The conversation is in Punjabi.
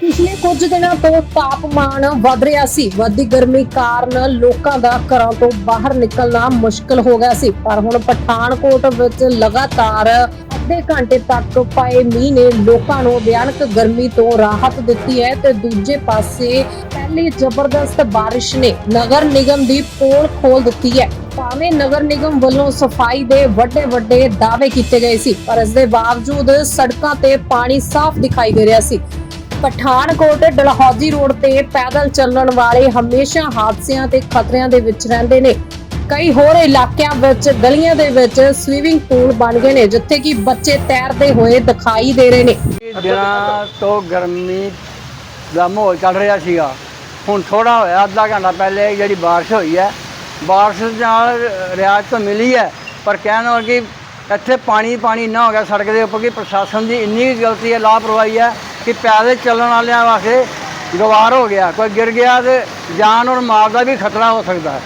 ਪਿਛਲੇ ਕੁਝ ਦਿਨਾਂ ਤੋਂ ਤਾਪਮਾਨ ਵਧ ਰਿਹਾ ਸੀ। ਵੱਧਦੀ ਗਰਮੀ ਕਾਰਨ ਲੋਕਾਂ ਦਾ ਘਰਾਂ ਤੋਂ ਬਾਹਰ ਨਿਕਲਣਾ ਮੁਸ਼ਕਲ ਹੋ ਗਿਆ ਸੀ। ਪਰ ਹੁਣ ਪਠਾਨਕੋਟ ਵਿੱਚ ਲਗਾਤਾਰ ਅੱਧੇ ਘੰਟੇ ਤੱਕ ਪਏ ਮੀਂਹ ਨੇ ਲੋਕਾਂ ਨੂੰ ਭਿਆਨਕ ਗਰਮੀ ਤੋਂ ਰਾਹਤ ਦਿੱਤੀ ਹੈ ਤੇ ਦੂਜੇ ਪਾਸੇ ਪਹਿਲੀ ਜ਼ਬਰਦਸਤ ਬਾਰਿਸ਼ ਨੇ ਨਗਰ ਨਿਗਮ ਦੀ ਪੋਲ ਖੋਲ ਦਿੱਤੀ ਹੈ। ਭਾਵੇਂ ਨਗਰ ਨਿਗਮ ਵੱਲੋਂ ਸਫ਼ਾਈ ਦੇ ਵੱਡੇ ਵੱਡੇ ਦਾਅਵੇ ਕੀਤੇ ਗਏ ਸੀ, ਪਰ ਇਸ ਦੇ ਬਾਵਜੂਦ ਸੜਕਾਂ ਤੇ ਪਾਣੀ ਸਾਫ਼ ਦਿਖਾਈ ਦੇ ਰਿਹਾ ਸੀ। ਪਠਾਨਕੋਟ ਡਲਹੌਜ਼ੀ ਰੋਡ ਤੇ ਪੈਦਲ ਚੱਲਣ ਵਾਲੇ ਹਮੇਸ਼ਾ ਹਾਦਸਿਆਂ ਤੇ ਖਤਰਿਆਂ ਦੇ ਵਿੱਚ ਰਹਿੰਦੇ ਨੇ। ਕਈ ਹੋਰ ਇਲਾਕਿਆਂ ਵਿੱਚ, ਗਲੀਆਂ ਦੇ ਵਿੱਚ ਸਵੀਮਿੰਗ ਪੂਲ ਬਣ ਗਏ ਨੇ, ਜਿੱਥੇ ਕਿ ਬੱਚੇ ਤੈਰਦੇ ਹੋਏ ਦਿਖਾਈ ਦੇ ਰਹੇ ਨੇ। ਦਿਨਾਂ ਤੋਂ ਗਰਮੀ ਦਾ ਮਾਹੌਲ ਚੱਲ ਰਿਹਾ ਸੀਗਾ। ਹੁਣ ਥੋੜਾ ਹੋਇਆ, ਅੱਧਾ ਘੰਟਾ ਪਹਿਲੇ ਜਿਹੜੀ ਬਾਰਿਸ਼ ਹੋਈ ਹੈ, ਬਾਰਿਸ਼ ਨਾਲ ਰਿਆਇਤ ਤਾਂ ਮਿਲੀ ਹੈ, ਪਰ ਕਹਿਣ ਵਾਲਾ ਕਿ ਇੱਥੇ ਪਾਣੀ ਪਾਣੀ ਨਾ ਹੋ ਗਿਆ ਸੜਕ ਦੇ ਉੱਪਰ, ਕਿ ਪ੍ਰਸ਼ਾਸਨ ਦੀ ਇੰਨੀ ਕੁ ਗਲਤੀ ਹੈ, ਲਾਪਰਵਾਹੀ ਹੈ ਕਿ ਪੈਦਲ ਚੱਲਣ ਵਾਲਿਆਂ ਵਾਸਤੇ ਗਵਾਰ ਹੋ ਗਿਆ, ਕੋਈ ਗਿਰ ਗਿਆ ਤੇ ਜਾਨ ਔਰ ਮਾਲ ਦਾ ਵੀ ਖਤਰਾ ਹੋ ਸਕਦਾ ਹੈ।